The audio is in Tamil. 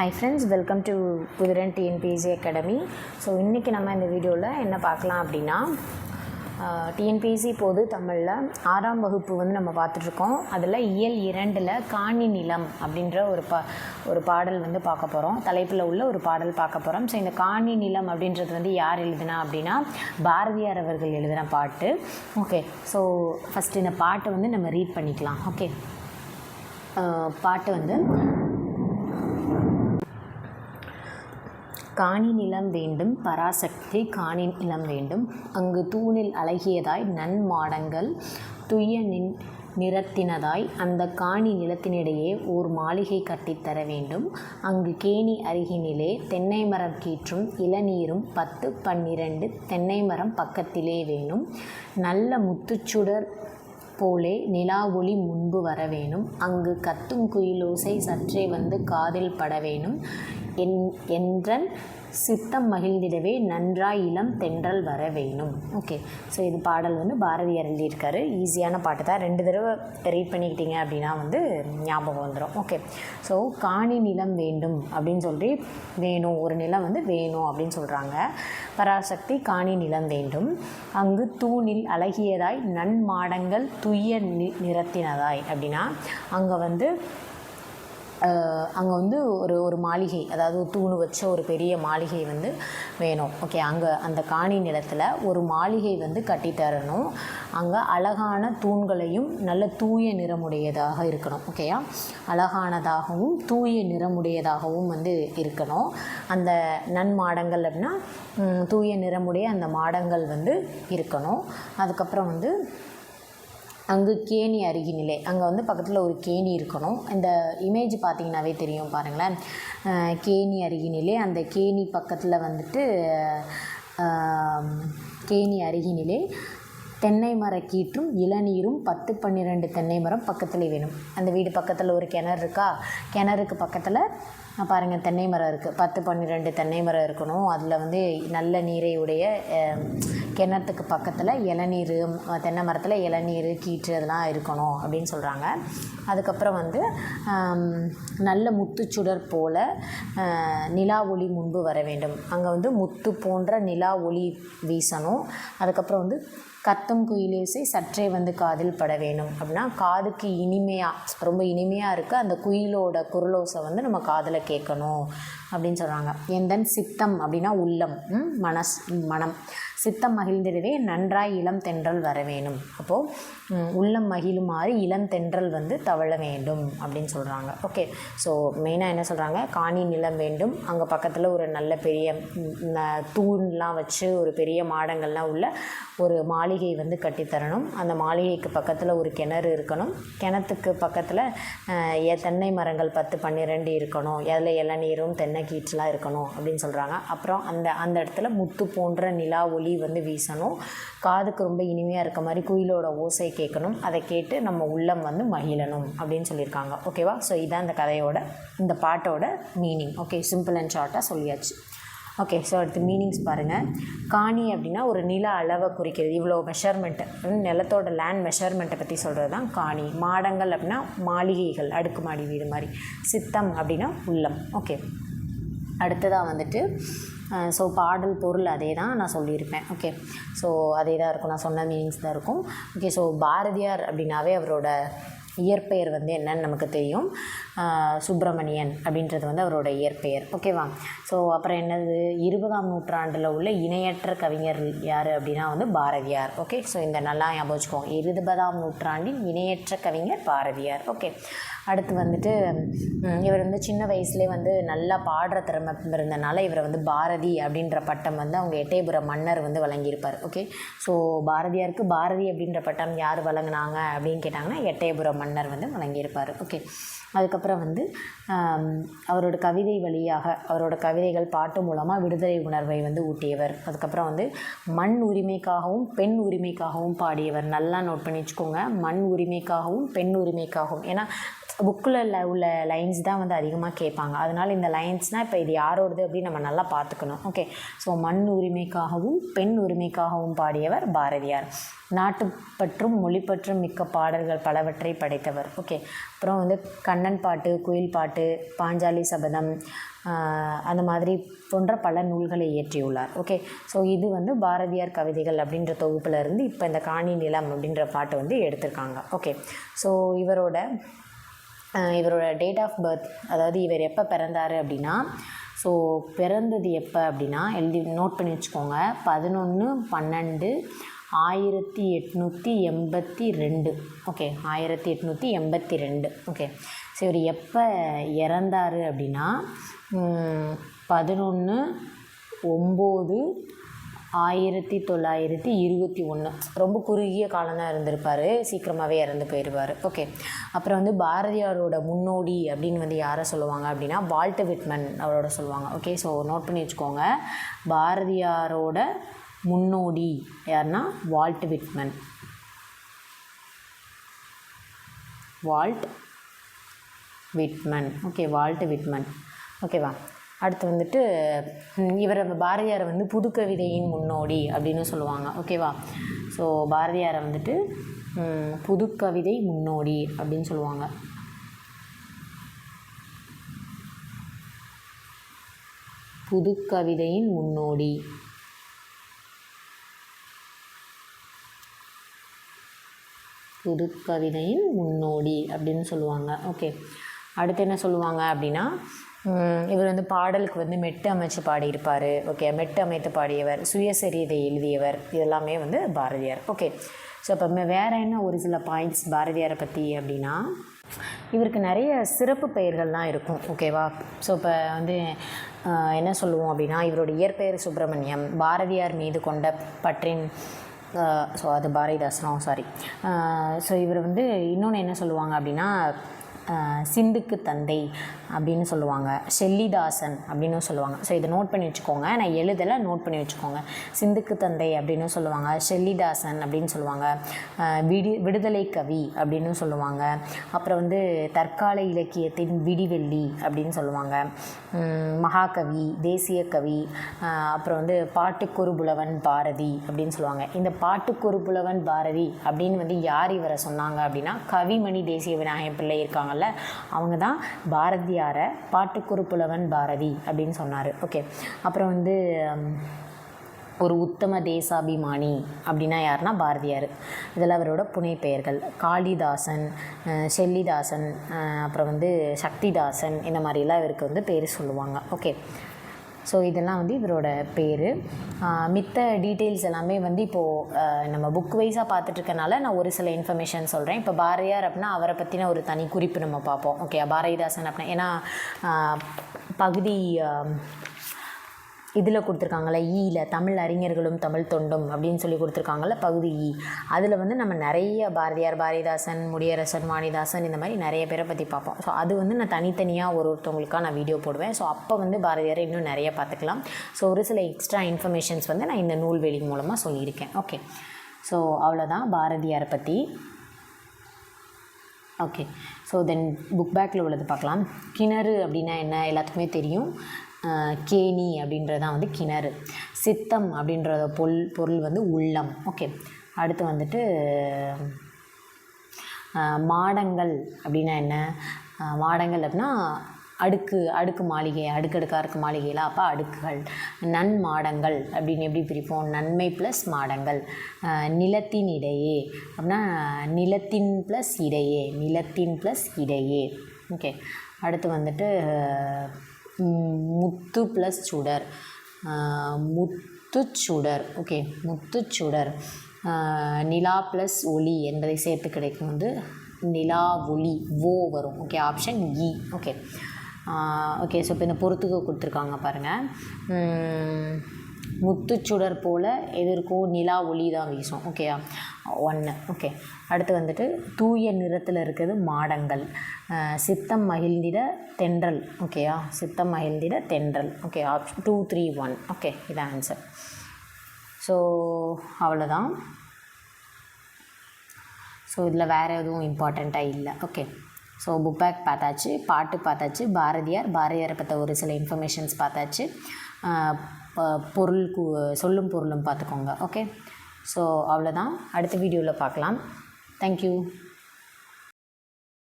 Hi friends welcome to Puthiran TNPSC academy so இன்றைக்கி நம்ம இந்த வீடியோவில் என்ன பார்க்கலாம் அப்படின்னா டிஎன்பிஎஸ்சி பொது தமிழில் ஆறாம் வகுப்பு வந்து நம்ம பார்த்துட்ருக்கோம். அதில் இயல் இரண்டில் காணி நிலம் அப்படின்ற ஒரு பா ஒரு பாடல் வந்து பார்க்க போகிறோம் தலைப்பில் உள்ள ஒரு பாடல் பார்க்க போகிறோம் ஸோ இந்த காணி நிலம் அப்படின்றது வந்து யார் எழுதுனா அப்படின்னா பாரதியார் அவர்கள் எழுதின பாட்டு. ஓகே ஸோ ஃபஸ்ட்டு இந்த பாட்டை வந்து நம்ம ரீட் பண்ணிக்கலாம். ஓகே பாட்டு வந்து காணி நிலம் வேண்டும் பராசக்தி காணி நிலம் வேண்டும். அங்கு தூணில் அழகியதாய் நன்மாடங்கள் துய்ய நின் நிறத்தினதாய் அந்த காணி நிலத்தினிடையே ஓர் மாளிகை கட்டித்தர வேண்டும். அங்கு கேணி அருகினிலே தென்னை மரம் கீற்றும் இளநீரும் பத்து பன்னிரண்டு தென்னை மரம் பக்கத்திலே வேணும். நல்ல முத்துச்சுடர் போலே நிலா ஒளி முன்பு வர வேணும். அங்கு கத்தும் குயிலோசை சற்றே வந்து காதில் பட வேணும். என் என்றன் சித்தம் மகிழ்ந்திடவே நன்றாய் இளம் தென்றல் வர வேணும். ஓகே ஸோ இது பாடல் வந்து பாரதியார் எழுதியிருக்காரு ஈஸியான பாட்டு தான். ரெண்டு தடவை ரீட் பண்ணிக்கிட்டீங்க அப்படின்னா வந்து ஞாபகம் வந்துடும் ஓகே ஸோ காணி நிலம் வேண்டும் அப்படின்னு சொல்லி வேணும். ஒரு நிலம் வந்து வேணும் அப்படின்னு சொல்கிறாங்க பராசக்தி காணி நிலம் வேண்டும். அங்கு தூணில் அழகியதாய் நன்மாடங்கள் துய்ய நி நிறத்தினதாய் அப்படின்னா அங்கே வந்து அங்கே வந்து ஒரு ஒரு மாளிகை அதாவது தூணு வச்ச ஒரு பெரிய மாளிகை வந்து வேணும். ஓகே அங்கே அந்த காணி நிலத்தில் ஒரு மாளிகை வந்து கட்டித்தரணும் அங்கே அழகான தூண்களையும் நல்ல தூய நிறமுடையதாக இருக்கணும். ஓகேயா அழகானதாகவும் தூய நிறமுடையதாகவும் வந்து இருக்கணும். அந்த நன்மாடங்கள் அப்படின்னா தூய நிறமுடைய அந்த மாடங்கள் வந்து இருக்கணும். அதுக்கப்புறம் வந்து அங்கு கேணி அருகினிலே. அங்கே வந்து பக்கத்தில் ஒரு கேணி இருக்கணும். இந்த இமேஜ் பார்த்திங்கனாவே தெரியும் பாருங்களேன். கேணி அருகினிலே அந்த கேணி பக்கத்தில் வந்துட்டு கேணி அருகினிலே தென்னை மர கீற்றும் இளநீரும் பத்து பன்னிரெண்டு தென்னை மரம் பக்கத்துலேயே வேணும். அந்த வீடு பக்கத்தில் ஒரு கிணறு இருக்கா? கிணறுக்கு பக்கத்தில் பாருங்கள் தென்னை மரம் இருக்குது பத்து பன்னிரெண்டு தென்னை மரம் இருக்கணும். அதில் வந்து நல்ல நீரை உடைய கிணத்துக்கு பக்கத்தில் இளநீர் தென்னை மரத்தில் இளநீர் கீற்று அதெல்லாம் இருக்கணும் அப்படின்னு சொல்கிறாங்க அதுக்கப்புறம் வந்து நல்ல முத்துச்சுடர் போல் நிலா ஒளி முன்பு வர வேண்டும். அங்கே வந்து முத்து போன்ற நிலா ஒளி வீசணும். அதுக்கப்புறம் வந்து கத்தும் குயிலேசை சற்றே வந்து காதில் பட வேணும் அப்படின்னா காதுக்கு இனிமையாக ரொம்ப இனிமையாக இருக்குது அந்த குயிலோட குரலோசை வந்து நம்ம காதில் கேட்கணும். அப்படின்னு சொல்கிறாங்க எந்தன் சித்தம் அப்படின்னா உள்ளம். மனஸ் மனம். சித்தம் மகிழ்ந்திடவே நன்றாய் இளம் தென்றல் வர வேணும். அப்போது உள்ளம் மகிழுமாறு இளம் தென்றல் வந்து தவழ வேண்டும் அப்படின்னு சொல்கிறாங்க ஓகே ஸோ மெயினாக என்ன சொல்கிறாங்க காணி நிலம் வேண்டும். அங்கே பக்கத்தில் ஒரு நல்ல பெரிய தூண்லாம் வச்சு ஒரு பெரிய மாடங்கள்லாம் உள்ள ஒரு மாளிகை வந்து கட்டித்தரணும். அந்த மாளிகைக்கு பக்கத்தில் ஒரு கிணறு இருக்கணும். கிணத்துக்கு பக்கத்தில் தென்னை மரங்கள்? பத்து பன்னிரெண்டு இருக்கணும். அதில் இளநீரும் தென்னை கீற்றுலாம் இருக்கணும் அப்படின்னு சொல்கிறாங்க அப்புறம் அந்த அந்த இடத்துல முத்து போன்ற நிலா ஒளி வந்து வீசணும். காதுக்கு ரொம்ப இனிமையாக இருக்க மாதிரி குயிலோட ஓசை கேட்கணும். அதை கேட்டு நம்ம உள்ளம் வந்து மகிழணும் அப்படின்னு சொல்லியிருக்காங்க. ஓகேவா ஸோ இதான் இந்த கதையோட இந்த பாட்டோட மீனிங் ஓகே சிம்பிள் அண்ட் ஷார்ட்டாக சொல்லியாச்சு. ஓகே ஸோ அடுத்து மீனிங்ஸ் பாருங்கள் காணி அப்படின்னா ஒரு நில அளவை குறிக்கிறது. இவ்வளோ மெஷர்மெண்ட்டு நிலத்தோட லேண்ட் மெஷர்மெண்ட்டை பற்றி சொல்கிறது தான் காணி. மாடங்கள் அப்படின்னா மாளிகைகள் அடுக்குமாடி வீடு மாதிரி. சித்தம் அப்படின்னா உள்ளம். ஓகே அடுத்ததாக வந்துட்டு ஸோ பாடல் பொருள் அதே தான் நான் சொல்லியிருப்பேன். ஓகே ஸோ அதே தான் இருக்கும். நான் சொன்ன மீனிங்ஸ் தான் இருக்கும். ஓகே ஸோ பாரதியார் அப்படின்னாவே அவரோட இயற்பெயர் வந்து என்னன்னு நமக்கு தெரியும். சுப்பிரமணியன் அப்படின்றது வந்து அவரோட இயற்பெயர். ஓகேவா ஸோ அப்புறம் என்னது? இருபதாம் நூற்றாண்டில் உள்ள இணையற்ற கவிஞர் யார் அப்படின்னா வந்து பாரதியார். ஓகே ஸோ இந்த நல்லா ஞாபகம் வச்சுக்கோங்க. இருபதாம் நூற்றாண்டின் இணையற்ற கவிஞர் பாரதியார். ஓகே அடுத்து வந்துட்டு இவர் வந்து சின்ன வயசுலேயே வந்து நல்லா பாடுற திறமை இருந்தனால இவரை வந்து பாரதி அப்படின்ற பட்டம் வந்து அவங்க எட்டயபுர மன்னர் வந்து வழங்கியிருப்பார். ஓகே ஸோ பாரதியாருக்கு பாரதி அப்படின்ற பட்டம் யார் வழங்கினாங்க அப்படின்னு கேட்டாங்கன்னா எட்டயபுர மன்னர் வந்து வழங்கியிருப்பார். ஓகே அதுக்கப்புறம் அதுக்கப்புறம் வந்து அவரோட கவிதை வழியாக அவரோட கவிதைகள் பாட்டு மூலமாக விடுதலை உணர்வை வந்து ஊட்டியவர். அதுக்கப்புறம் வந்து மண் உரிமைக்காகவும் பெண் உரிமைக்காகவும் பாடியவர். நல்லா நோட் பண்ணி வச்சுக்கோங்க. மண் உரிமைக்காகவும் பெண் உரிமைக்காகவும். ஏன்னா புக்கில் உள்ள லைன்ஸ் தான் வந்து அதிகமாக கேட்பாங்க. அதனால் இந்த லைன்ஸ்னால் இப்போ இது யாரோடது அப்படின்னு நம்ம நல்லா பார்த்துக்கணும். ஓகே ஸோ மண் உரிமைக்காகவும் பெண் உரிமைக்காகவும் பாடியவர் பாரதியார். நாட்டுப்பற்றும் மொழிப்பற்றும் மிக்க பாடல்கள் பலவற்றை படைத்தவர். ஓகே அப்புறம் வந்து கண்ணன் பாட்டு குயில் பாட்டு பாஞ்சாலி சபதம் அந்த மாதிரி போன்ற பல நூல்களை இயற்றியுள்ளார். ஓகே ஸோ இது வந்து பாரதியார் கவிதைகள் அப்படின்ற தொகுப்பில் இருந்து இப்போ இந்த காணி நிலம் அப்படின்ற பாட்டு வந்து எடுத்திருக்காங்க. ஓகே ஸோ இவரோட இவரோட டேட் ஆஃப் பர்த் அதாவது இவர் எப்போ பிறந்தார் அப்படின்னா ஸோ பிறந்தது எப்போ அப்படின்னா எழுதி நோட் பண்ணி வச்சுக்கோங்க. பதினொன்று பன்னெண்டு ஆயிரத்தி எட்நூற்றி எண்பத்தி ரெண்டு. ஓகே ஆயிரத்தி எட்நூற்றி எண்பத்தி ரெண்டு. ஓகே ஸோ இவர் எப்போ இறந்தார் அப்படின்னா பதினொன்று ஒம்பது ஆயிரத்தி தொள்ளாயிரத்தி இருபத்தி ஒன்று ரொம்ப குறுகிய காலம்தான் இருந்திருப்பார். சீக்கிரமாகவே இறந்து போயிடுவார் ஓகே அப்புறம் வந்து பாரதியாரோட முன்னோடி அப்படின்னு வந்து யாரை சொல்லுவாங்க அப்படின்னா வால்ட் விட்மன் அவரோட சொல்லுவாங்க. ஓகே ஸோ நோட் பண்ணி வச்சுக்கோங்க. பாரதியாரோட முன்னோடி. யாருன்னா Walt Whitman. Walt Whitman. Okay Walt Whitman. ஓகேவா? அடுத்து வந்துட்டு இவரை பாரதியாரை வந்து புதுக்கவிதையின் முன்னோடி அப்படின்னு சொல்லுவாங்க. ஓகேவா? ஸோ பாரதியாரை வந்துட்டு புதுக்கவிதை முன்னோடி அப்படின்னு சொல்லுவாங்க. புதுக்கவிதையின் முன்னோடி. புதுக்கவிதையின் முன்னோடி அப்படின்னு சொல்லுவாங்க. ஓகே அடுத்து என்ன சொல்லுவாங்க அப்படின்னா இவர் வந்து பாடலுக்கு வந்து மெட்டு அமைச்சு பாடியிருப்பார். ஓகே மெட்டு அமைத்து பாடியவர் சுயசரிதை எழுதியவர் இதெல்லாமே வந்து பாரதியார். ஓகே ஸோ அப்போ வேறு என்ன ஒரு சில பாயிண்ட்ஸ் பாரதியாரை பற்றி அப்படின்னா இவருக்கு நிறைய சிறப்பு பெயர்கள்லாம் இருக்கும். ஓகேவா ஸோ இப்போ வந்து என்ன சொல்லுவோம் அப்படின்னா இவரோட இயற்பெயர் சுப்பிரமணியம் பாரதியார் மீது கொண்ட பற்றின் ஸோ அது பாரதிதாசனம் சாரி ஸோ இவர் வந்து இன்னொன்று என்ன சொல்லுவாங்க அப்படின்னா சிந்துக்கு தந்தை. அப்படின்னு சொல்லுவாங்க. செல்லிதாசன் அப்படின்னு சொல்லுவாங்க. ஸோ இதை நோட் பண்ணி வச்சுக்கோங்க. நான் எழுதலை நோட் பண்ணி வச்சுக்கோங்க. சிந்துக்கு தந்தை அப்படின்னு சொல்லுவாங்க. செல்லிதாசன் அப்படின்னு சொல்லுவாங்க. விடு விடுதலை கவி அப்படின்னு சொல்லுவாங்க. அப்புறம் வந்து தற்கால இலக்கியத்தின் விடிவெள்ளி அப்படின்னு சொல்லுவாங்க. மகாகவி தேசிய கவி அப்புறம் வந்து பாட்டுக்கொரு புலவன் பாரதி அப்படின்னு சொல்லுவாங்க. இந்த பாட்டுக்கொரு புலவன் பாரதி அப்படின்னு வந்து யார் இவரை சொன்னாங்க அப்படின்னா கவிமணி தேசிய விநாயகம் பிள்ளை இருக்காங்கல்ல அவங்க தான் பாரதியார் பாட்டுக்கொரு புலவன் பாரதி அப்படின்னு சொன்னார். ஓகே அப்புறம் வந்து ஒரு உத்தம தேசாபிமானி அப்படின்னா யாருன்னா பாரதியார். இதெல்லாம் அவரோட புனை பெயர்கள். காளிதாசன் செல்லிதாசன் அப்புறம் வந்து சக்திதாசன் இந்த மாதிரிலாம் இவருக்கு வந்து பேர் சொல்லுவாங்க. ஓகே ஸோ இதெல்லாம் வந்து இவரோட பேர். மித்த டீட்டெயில்ஸ் எல்லாமே வந்து இப்போது நம்ம புக் வைஸாக பார்த்துட்ருக்கனால நான் ஒரு சில இன்ஃபர்மேஷன் சொல்கிறேன் இப்போ பாரதியார் அப்படின்னா அவரை பற்றின ஒரு தனி குறிப்பு நம்ம பார்ப்போம். ஓகே பாரதிதாசன் அப்படின்னா ஏன்னா பகுதி இதில் கொடுத்துருக்காங்களே ஈயில் தமிழ் அறிஞர்களும் தமிழ் தொண்டும் அப்படின்னு சொல்லி கொடுத்துருக்காங்கல்ல பகுதி ஈ. அதில் வந்து நம்ம நிறைய பாரதியார் பாரதிதாசன் முடியரசன் வாணிதாசன் இந்த மாதிரி நிறைய பேரை பற்றி பார்ப்போம். ஸோ அது வந்து நான் தனித்தனியாக ஒரு ஒருத்தவங்களுக்காக நான் வீடியோ போடுவேன். ஸோ அப்போ வந்து பாரதியாரை இன்னும் நிறைய பார்த்துக்கலாம். ஸோ ஒரு சில எக்ஸ்ட்ரா இன்ஃபர்மேஷன்ஸ் வந்து நான் இந்த நூல்வெளி மூலமாக சொல்லியிருக்கேன். ஓகே ஸோ அவ்வளோதான் பாரதியாரை பற்றி. ஓகே ஸோ தென் புக் பேக்கில் உள்ளது பார்க்கலாம். கிணறு அப்படின்னா என்ன? எல்லாத்துக்குமே தெரியும். கேணி அப்படின்றது தான் வந்து கிணறு. சித்தம் அப்படின்றத பொல் பொருள் வந்து உள்ளம். ஓகே. அடுத்து வந்துட்டு மாடங்கள் அப்படின்னா என்ன? மாடங்கள் அப்படின்னா அடுக்கு அடுக்கு மாளிகை அடுக்கடுக்காக இருக்க மாளிகையில் அப்போ அடுக்குகள். நன்மாடங்கள் அப்படின்னு எப்படி பிரிப்போம்? நன்மை ப்ளஸ் மாடங்கள். நிலத்தின் இடையே அப்படின்னா நிலத்தின் ப்ளஸ் இடையே நிலத்தின் ப்ளஸ் இடையே. ஓகே. அடுத்து வந்துட்டு முத்து ப்ளஸ் சுடர். முத்துச்சுடர் ஓகே முத்துச்சுடர் நிலா ப்ளஸ் ஒளி என்பதை சேர்த்து கிடைக்கும் வந்து நிலா ஒளி ஓ வரும். Okay option E okay okay so இப்போ இந்த பொறுத்துக்கு கொடுத்துருக்காங்க பாருங்கள் முத்துச்சுடர் போல் எதிர்க்கும் நிலா ஒளி தான் வீசும். ஓகேயா ஒன்று ஓகே அடுத்து வந்துட்டு தூய நிறத்தில் இருக்கிறது மாடங்கள். சித்தம் மகிழ்ந்திட தென்றல். ஓகேயா சித்தம் மகிழ்ந்திட தென்றல். Okay option two three one okay இதான் ஆன்சர் ஸோ அவ்வளோதான் ஸோ இதில் வேறு எதுவும் இம்பார்ட்டண்ட்டாக இல்லை. ஓகே ஸோ புக் பேக் பார்த்தாச்சு பாட்டு பார்த்தாச்சு பாரதியார் பாரதியாரை பற்ற ஒரு சில இன்ஃபர்மேஷன்ஸ் பார்த்தாச்சு. பொருள் கு சொல்லும் பொருளும் பார்த்துக்கோங்க ஓகே ஸோ அவ்வளோதான் அடுத்த வீடியோவில் பார்க்கலாம். தேங்க்யூ